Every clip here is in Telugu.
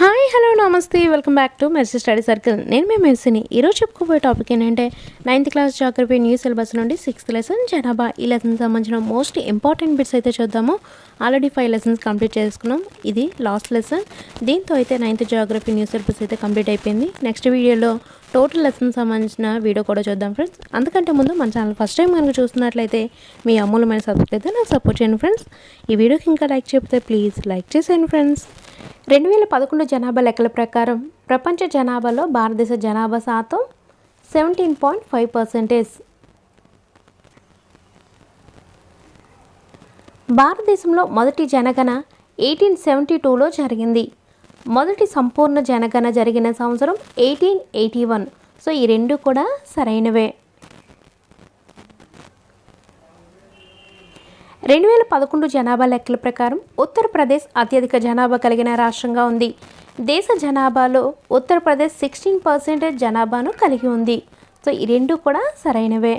Hi hello namaste welcome back to Mercy study circle. నేను మీ మెర్సీని. ఈరోజు చెప్పుకోబోయే టాపిక్ ఏంటంటే ninth class geography new syllabus నుండి సిక్స్త్ లెసన్ జనాభా. ఈ లెసన్ సంబంధించిన మోస్ట్ ఇంపార్టెంట్ బిట్స్ అయితే చూద్దాము. ఆల్రెడీ ఫైవ్ లెసన్స్ కంప్లీట్ చేసుకున్నాం. ఇది లాస్ట్ లెసన్. దీంతో అయితే నైన్త్ జాగ్రఫీ న్యూ సిలబస్ అయితే కంప్లీట్ అయిపోయింది. నెక్స్ట్ వీడియోలో టోటల్ లెసన్ సంబంధించిన వీడియో కూడా చూద్దాం ఫ్రెండ్స్. అందుకంటే ముందు మన ఛానల్ ఫస్ట్ టైం కనుక చూస్తున్నట్లయితే మీ అమూలమైన సబ్స్క్రైబ్ అయితే నాకు సపోర్ట్ చేయండి ఫ్రెండ్స్. ఈ వీడియోకి ఇంకా లైక్ చెప్తే ప్లీజ్ లైక్ చేసేయండి ఫ్రెండ్స్. రెండు వేల పదకొండు జనాభా లెక్కల ప్రకారం ప్రపంచ జనాభాలో భారతదేశ జనాభా శాతం సెవెంటీన్ పాయింట్ ఫైవ్ పర్సెంటేజ్. భారతదేశంలో మొదటి జనగణ ఎయిటీన్ సెవెంటీ టూలో జరిగింది. మొదటి సంపూర్ణ జనగణ జరిగిన సంవత్సరం ఎయిటీన్ ఎయిటీ వన్. సో ఈ రెండు కూడా సరైనవే. రెండు వేల పదకొండు జనాభా లెక్కల ప్రకారం ఉత్తరప్రదేశ్ అత్యధిక జనాభా కలిగిన రాష్ట్రంగా ఉంది. దేశ జనాభాలో ఉత్తరప్రదేశ్ సిక్స్టీన్ పర్సెంటేజ్ జనాభాను కలిగి ఉంది. సో ఈ రెండు కూడా సరైనవే.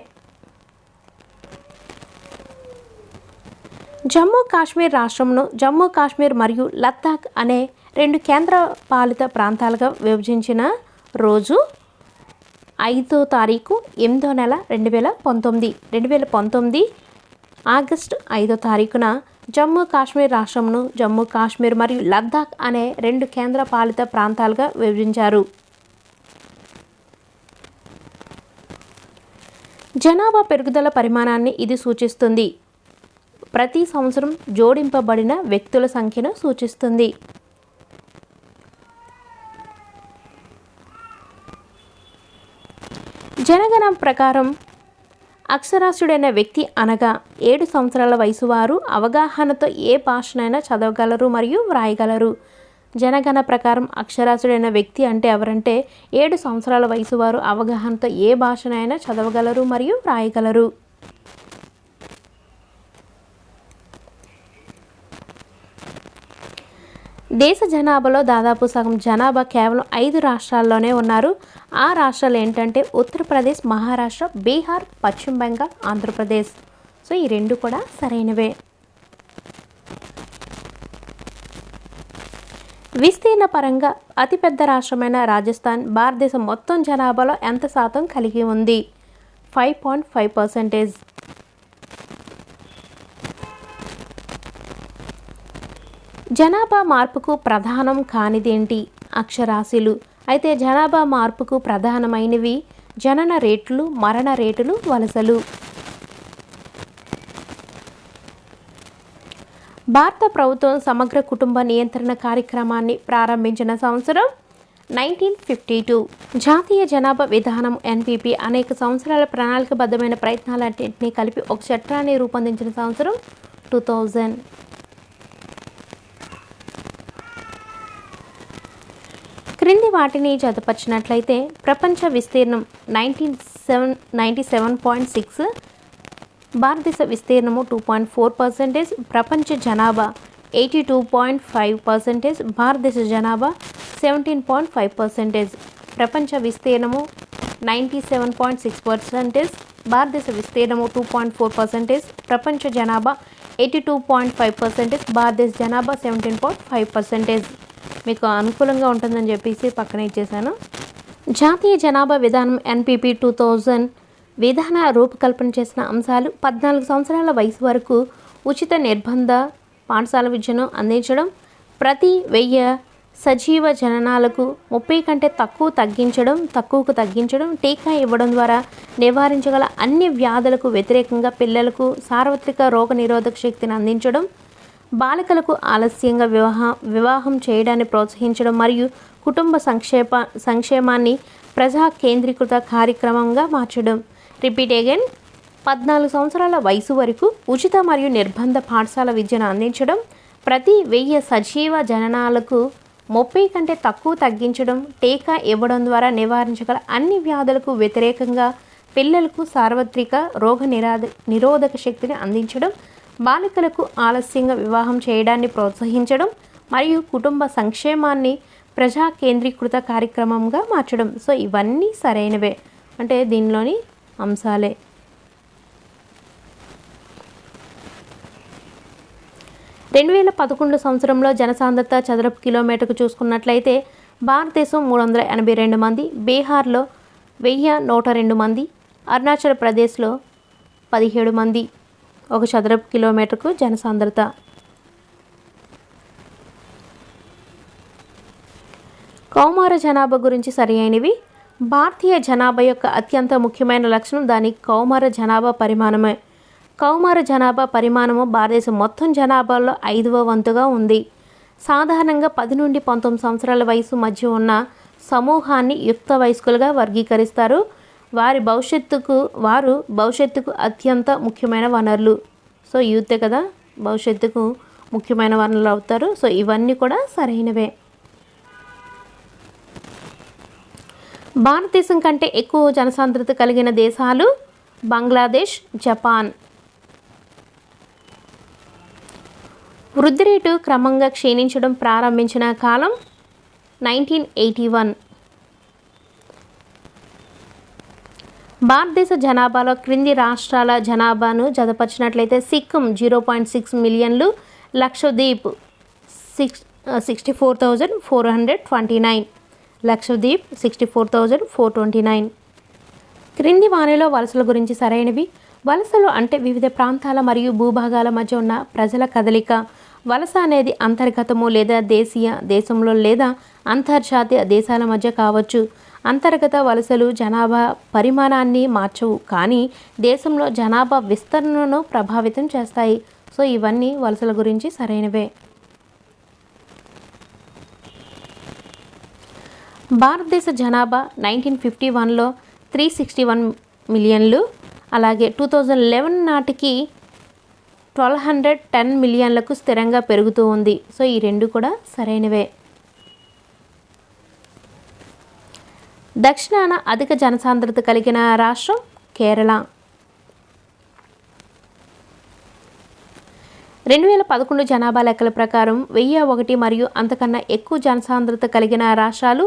జమ్మూ కాశ్మీర్ రాష్ట్రంను జమ్మూ కాశ్మీర్ మరియు లద్దాఖ్ అనే రెండు కేంద్ర పాలిత ప్రాంతాలుగా విభజించిన రోజు ఐదో తారీఖు ఎనిమిదో నెల రెండు వేల పంతొమ్మిది. రెండు వేల పంతొమ్మిది ఆగస్టు ఐదో తారీఖున జమ్మూ కాశ్మీర్ రాష్ట్రంను జమ్మూ కాశ్మీర్ మరియు లద్దాఖ్ అనే రెండు కేంద్ర పాలిత ప్రాంతాలుగా విభజించారు. జనాభా పెరుగుదల పరిమాణాన్ని ఇది సూచిస్తుంది. ప్రతి సంవత్సరం జోడింపబడిన వ్యక్తుల సంఖ్యను సూచిస్తుంది. జనగణం ప్రకారం అక్షరాస్యుడైన వ్యక్తి అనగా ఏడు సంవత్సరాల వయసు వారు అవగాహనతో ఏ భాషనైనా చదవగలరు మరియు వ్రాయగలరు. జనగణ ప్రకారం అక్షరాస్యుడైన వ్యక్తి అంటే ఎవరంటే ఏడు సంవత్సరాల వయసు వారు అవగాహనతో ఏ భాషనైనా చదవగలరు మరియు వ్రాయగలరు. దేశ జనాభాలో దాదాపు సగం జనాభా కేవలం ఐదు రాష్ట్రాల్లోనే ఉన్నారు. ఆ రాష్ట్రాలు ఏంటంటే ఉత్తరప్రదేశ్ మహారాష్ట్ర బీహార్ పశ్చిమ బెంగాల్ ఆంధ్రప్రదేశ్. సో ఈ రెండు కూడా సరైనవే. విస్తీర్ణ పరంగా అతిపెద్ద రాష్ట్రమైన రాజస్థాన్ భారతదేశం మొత్తం జనాభాలో ఎంత శాతం కలిగి ఉంది? Five point five percentage. జనాభా మార్పుకు ప్రధానం కానిదేంటి? అక్షరాస్యులు. అయితే జనాభా మార్పుకు ప్రధానమైనవి జనన రేట్లు మరణ రేటులు వలసలు. భారత ప్రభుత్వం సమగ్ర కుటుంబ నియంత్రణ కార్యక్రమాన్ని ప్రారంభించిన సంవత్సరం నైన్టీన్ ఫిఫ్టీ టూ. జాతీయ జనాభా విధానం ఎన్పిపి అనేక సంవత్సరాల ప్రణాళికబద్ధమైన ప్రయత్నాలన్నింటినీ కలిపి ఒక చట్టాన్ని రూపొందించిన సంవత్సరం టూ థౌజండ్. క్రింది వాటిని జతపరిచినట్లయితే ప్రపంచ విస్తీర్ణం nineteen seven ninety seven point six భారతదేశ విస్తీర్ణము టూ పాయింట్ ఫోర్ పర్సెంటేజ్ ప్రపంచ జనాభా eighty two point five percentage భారతదేశ జనాభా సెవెంటీన్ పాయింట్ ఫైవ్ పర్సెంటేజ్ ప్రపంచ విస్తీర్ణము ninety seven point six percentage భారతదేశ విస్తీర్ణము టూ పాయింట్ ఫోర్ పర్సెంటేజ్ ప్రపంచ జనాభా eighty two point five percentage భారతదేశ జనాభా సెవెంటీన్ పాయింట్ ఫైవ్ పర్సెంటేజ్ మీకు అనుకూలంగా ఉంటుందని చెప్పేసి పక్కన ఇచ్చేసాను జాతీయ జనాభా విధానం ఎన్పిపి టూ థౌజండ్ విధాన రూపకల్పన చేసిన అంశాలు పద్నాలుగు సంవత్సరాల వయసు వరకు ఉచిత నిర్బంధ పాఠశాల విద్యను అందించడం ప్రతి వెయ్యి సజీవ జననాలకు ముప్పై కంటే తక్కువ తగ్గించడం తక్కువకు తగ్గించడం టీకా ఇవ్వడం ద్వారా నివారించగల అన్ని వ్యాధులకు వ్యతిరేకంగా పిల్లలకు సార్వత్రిక రోగ నిరోధక శక్తిని అందించడం బాలికలకు ఆలస్యంగా వివాహ వివాహం చేయడాన్ని ప్రోత్సహించడం మరియు కుటుంబ సంక్షేప సంక్షేమాన్ని ప్రజా కేంద్రీకృత కార్యక్రమంగా మార్చడం. Repeat again. పద్నాలుగు సంవత్సరాల వయసు వరకు ఉచిత మరియు నిర్బంధ పాఠశాల విద్యను అందించడం ప్రతి వెయ్యి సజీవ జననాలకు ముప్పై కంటే తక్కువ తగ్గించడం టీకా ఇవ్వడం ద్వారా నివారించగల అన్ని వ్యాధులకు వ్యతిరేకంగా పిల్లలకు సార్వత్రిక రోగ నిరాధ నిరోధక శక్తిని అందించడం బాలికలకు ఆలస్యంగా వివాహం చేయడాన్ని ప్రోత్సహించడం మరియు కుటుంబ సంక్షేమాన్ని ప్రజా కేంద్రీకృత కార్యక్రమంగా మార్చడం. సో ఇవన్నీ సరైనవే. అంటే దీనిలోని అంశాలే. రెండు వేల పదకొండు సంవత్సరంలో జనసాంద్రత చదరపు కిలోమీటర్కు చూసుకున్నట్లయితే భారతదేశం మూడు వందల ఎనభై రెండు మంది బీహార్లో వెయ్యి నూట రెండు మంది అరుణాచల్ ప్రదేశ్లో పదిహేడు మంది. ఒక చదరపు కిలోమీటర్కు జనసాంద్రత. కౌమార జనాభా గురించి సరి అయినవి భారతీయ జనాభా యొక్క అత్యంత ముఖ్యమైన లక్షణం దాని కౌమార జనాభా పరిమాణమే. కౌమార జనాభా పరిమాణము భారతదేశం మొత్తం జనాభాలో ఐదవ వంతుగా ఉంది. సాధారణంగా పది నుండి పంతొమ్మిది సంవత్సరాల వయసు మధ్య ఉన్న సమూహాన్ని యుక్త వయస్కులుగా వర్గీకరిస్తారు. వారి భవిష్యత్తుకు వారు భవిష్యత్తుకు అత్యంత ముఖ్యమైన వనరులు. సో యూతే కదా భవిష్యత్తుకు ముఖ్యమైన వనరులు అవుతారు. సో ఇవన్నీ కూడా సరైనవే. భారతదేశం కంటే ఎక్కువ జనసాంద్రత కలిగిన దేశాలు బంగ్లాదేశ్ జపాన్. వృద్ధి రేటు క్రమంగా క్షీణించడం ప్రారంభించిన కాలం నైన్టీన్ ఎయిటీ వన్. భారతదేశ జనాభాలో క్రింది రాష్ట్రాల జనాభాను జతపరిచినట్లయితే సిక్కిం జీరో పాయింట్ సిక్స్ మిలియన్లు Lakshadweep six sixty four thousand four hundred twenty nine Lakshadweep sixty four thousand four twenty nine క్రింది వాణిలో వలసల గురించి సరైనవి. వలసలు అంటే వివిధ ప్రాంతాల మరియు భూభాగాల మధ్య ఉన్న ప్రజల కదలిక. వలస అనేది అంతర్గతము లేదా దేశీయ దేశంలో లేదా అంతర్జాతీయ దేశాల మధ్య కావచ్చు. అంతర్గత వలసలు జనాభా పరిమాణాన్ని మార్చవు. కానీ దేశంలో జనాభా విస్తరణను ప్రభావితం చేస్తాయి. సో ఇవన్నీ వలసల గురించి సరైనవే. భారతదేశ జనాభా నైన్టీన్ ఫిఫ్టీ వన్లో త్రీ సిక్స్టీ వన్ మిలియన్లు అలాగే టూ థౌజండ్ లెవెన్ నాటికి ట్వెల్వ్ హండ్రెడ్ టెన్ మిలియన్లకు స్థిరంగా పెరుగుతూ ఉంది. సో ఈ రెండు కూడా సరైనవే. దక్షిణాన అధిక జనసాంద్రత కలిగిన రాష్ట్రం కేరళ. రెండు వేల పదకొండు జనాభా లెక్కల ప్రకారం వెయ్యి ఒకటి మరియు అంతకన్నా ఎక్కువ జనసాంద్రత కలిగిన రాష్ట్రాలు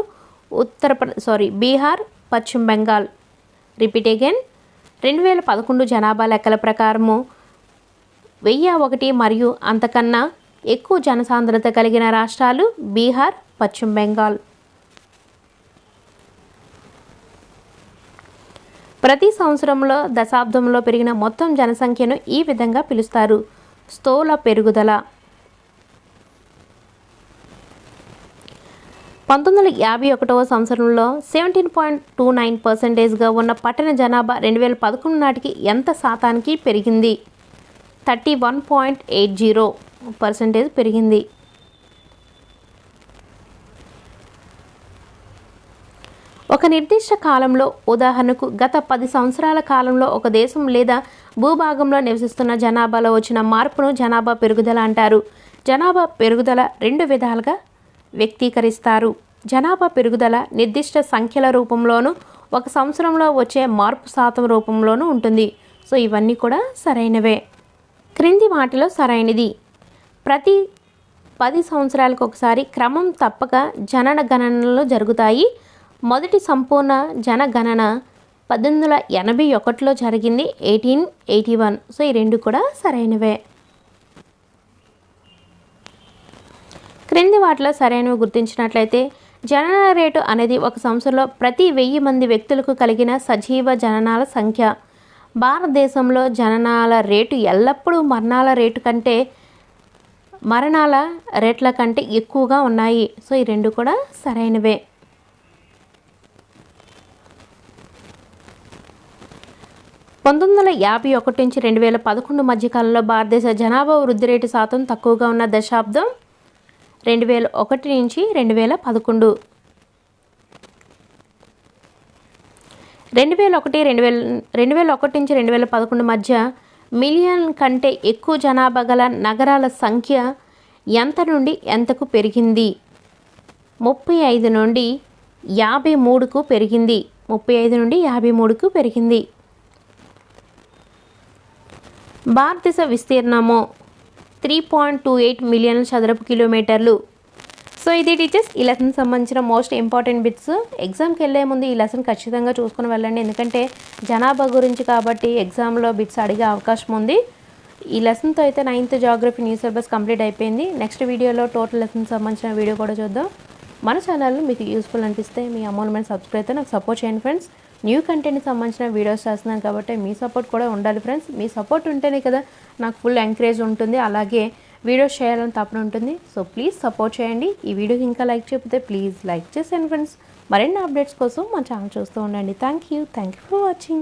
ఉత్తరప్రదేశ్ సారీ బీహార్ పశ్చిమ బెంగాల్. రిపీట్ అగైన్ రెండు వేల పదకొండు జనాభా లెక్కల ప్రకారము వెయ్యి ఒకటి మరియు అంతకన్నా ఎక్కువ జనసాంద్రత కలిగిన రాష్ట్రాలు బీహార్ పశ్చిమ బెంగాల్. ప్రతి సంవత్సరంలో దశాబ్దంలో పెరిగిన మొత్తం జనసంఖ్యను ఈ విధంగా పిలుస్తారు. స్థూల పెరుగుదల. పంతొమ్మిది వందల యాభై ఒకటవ సంవత్సరంలో సెవెంటీన్ పాయింట్ టూ నైన్ పర్సెంటేజ్గా ఉన్న పట్టణ జనాభా రెండు వేల పదకొండు నాటికి ఎంత శాతానికి పెరిగింది? Thirty one point eight zero percentage పెరిగింది. ఒక నిర్దిష్ట కాలంలో ఉదాహరణకు గత పది సంవత్సరాల కాలంలో ఒక దేశం లేదా భూభాగంలో నివసిస్తున్న జనాభాలో వచ్చిన మార్పును జనాభా పెరుగుదల అంటారు. జనాభా పెరుగుదల రెండు విధాలుగా వ్యక్తీకరిస్తారు. జనాభా పెరుగుదల నిర్దిష్ట సంఖ్యల రూపంలోనూ ఒక సంవత్సరంలో వచ్చే మార్పు శాతం రూపంలోనూ ఉంటుంది. సో ఇవన్నీ కూడా సరైనవే. క్రింది వాటిలో సరైనది. ప్రతి పది సంవత్సరాలకు ఒకసారి క్రమం తప్పక జనన గణనలు జరుగుతాయి. మొదటి సంపూర్ణ జనగణన పద్దెనిమిది వందల ఎనభై ఒకటిలో జరిగింది ఎయిటీన్ ఎయిటీ వన్. సో ఈ రెండు కూడా సరైనవే. క్రింది వాటిలో సరైనవి గుర్తించినట్లయితే జనన రేటు అనేది ఒక సంవత్సరంలో ప్రతి వెయ్యి మంది వ్యక్తులకు కలిగిన సజీవ జననాల సంఖ్య. భారతదేశంలో జననాల రేటు ఎల్లప్పుడూ మరణాల రేటు కంటే మరణాల రేట్ల కంటే ఎక్కువగా ఉన్నాయి. సో ఈ రెండు కూడా సరైనవే. పంతొమ్మిది వందల యాభై ఒకటి నుంచి రెండు వేల పదకొండు మధ్యకాలంలో భారతదేశ జనాభా వృద్ధి రేటు శాతం తక్కువగా ఉన్న దశాబ్దం రెండు వేల ఒకటి నుంచి రెండు వేల పదకొండు. రెండు వేల ఒకటి రెండు వేల రెండు వేల ఒకటి నుంచి రెండు వేల పదకొండు మధ్య మిలియన్ కంటే ఎక్కువ జనాభా గల నగరాల సంఖ్య ఎంత నుండి ఎంతకు పెరిగింది? ముప్పై ఐదు నుండి యాభై మూడుకు పెరిగింది. ముప్పై ఐదు నుండి యాభై మూడుకు పెరిగింది. భారతదేశ విస్తీర్ణము three point two eight million చదరపు కిలోమీటర్లు. సో ఇది టీచర్స్ ఈ లెసన్ సంబంధించిన మోస్ట్ ఇంపార్టెంట్ బిట్స్ ఎగ్జామ్కి వెళ్ళే ముందు ఈ లెసన్ ఖచ్చితంగా చూసుకుని వెళ్ళండి. ఎందుకంటే జనాభా గురించి కాబట్టి ఎగ్జామ్లో బిట్స్ అడిగే అవకాశం ఉంది. ఈ లెసన్తో అయితే ninth geography news syllabus complete అయిపోయింది. నెక్స్ట్ వీడియోలో టోటల్ లెసన్ సంబంధించిన వీడియో కూడా చూద్దాం. మన ఛానల్ మీకు యూస్ఫుల్ అనిపిస్తే మీ అమౌంట్ సబ్స్క్రైబ్ అయితే నాకు సపోర్ట్ చేయండి ఫ్రెండ్స్ న్యూ కంటెంట్కి సంబంధించిన వీడియోస్ చేస్తున్నాను కాబట్టి మీ సపోర్ట్ కూడా ఉండాలి ఫ్రెండ్స్. మీ సపోర్ట్ ఉంటేనే కదా నాకు ఫుల్ ఎంకరేజ్ ఉంటుంది. అలాగే వీడియోస్ చేయాలని తప్పన ఉంటుంది. సో ప్లీజ్ సపోర్ట్ చేయండి. ఈ వీడియోకి ఇంకా లైక్ చెప్తే ప్లీజ్ లైక్ చేసేయండి ఫ్రెండ్స్. మరిన్ని అప్డేట్స్ కోసం మా ఛానల్ చూస్తూ ఉండండి. Thank you thank you for watching.